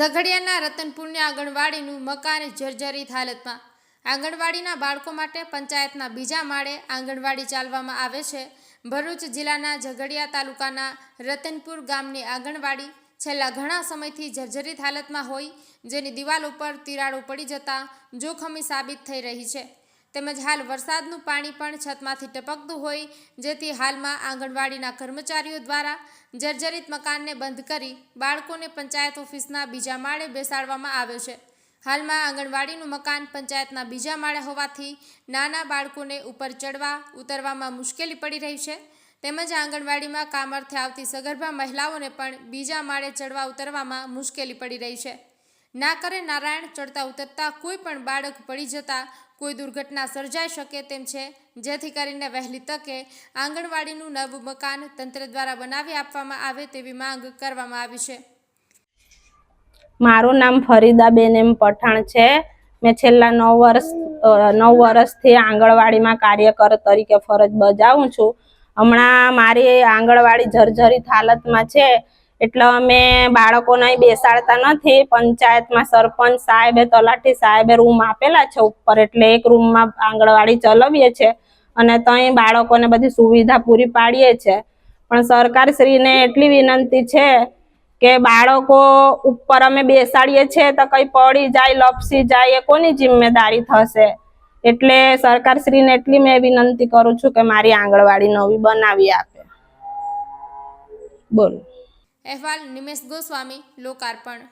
ઝઘડિયાના રતનપુરની આંગણવાડીનું મકાન જર્જરિત હાલતમાં. આંગણવાડીના બાળકો માટે પંચાયતના બીજા માળે આંગણવાડી ચાલવામાં આવે છે. ભરૂચ જિલ્લાના ઝઘડિયા તાલુકાના રતનપુર ગામની આંગણવાડી છેલ્લા ઘણા સમયથી જર્જરિત હાલતમાં હોય, જેની દિવાલ ઉપર તિરાડો પડી જતા જોખમી સાબિત થઈ રહી છે. તેમજ હાલ વરસાદનું પાણી પણ છતમાંથી ટપકતું હોય, જેથી હાલમાં આંગણવાડીના કર્મચારીઓ દ્વારા જર્જરિત મકાનને બંધ કરી બાળકોને પંચાયત ઓફિસના બીજા માળે બેસાડવામાં આવ્યો છે. હાલમાં આંગણવાડીનું મકાન પંચાયતના બીજા માળે હોવાથી નાના બાળકોને ઉપર ચડવા, ઉતરવામાં મુશ્કેલી પડી રહી છે. તેમજ આંગણવાડીમાં કામર્થે આવતી સગર્ભા મહિલાઓને પણ બીજા માળે ચડવા, ઉતરવામાં મુશ્કેલી પડી રહી છે. ના કરે નારાયણ ચડતા ઉતરતા કોઈ પણ બાળક પડી જતા કોઈ દુર્ઘટના સર્જાઈ શકે તેમ છે. જેથી કરીને વહેલી તકે આંગણવાડીનું નવું મકાન તંત્ર દ્વારા બનાવી આપવામાં આવે તેવી માંગ કરવામાં આવી છે. મારું નામ ફરીદાબેન એમ પઠાણ છે. મેં છેલ્લા નવ વર્ષ નવ વર્ષથી આંગણવાડીમાં કાર્યકર તરીકે ફરજ બજાવું છું. હમણાં મારી આંગણવાડી જર્જરિત હાલતમાં છે. એટલે અમે બાળકોને બેસાડતા નથી. પંચાયતમાં સરપંચ સાહેબે તલાટી સાહેબે રૂમ આપેલા છે ઉપર. એટલે એક રૂમમાં આંગણવાડી ચલાવીએ છે અને ત્યાં બાળકોને બધી સુવિધા પૂરી પાડીએ છે. પણ સરકારશ્રીને એટલી વિનંતી છે કે બાળકો ઉપર અમે બેસાડીએ છીએ તો કંઈ પડી જાય, લપસી જાય એ કોની જિમ્મેદારી થશે? એટલે સરકારશ્રીને એટલી મેં વિનંતી કરું છું કે મારી આંગણવાડી નવી બનાવી આપે. બોલો. અહેવાલ નિમેશ ગોસ્વામી લોકાર્પણ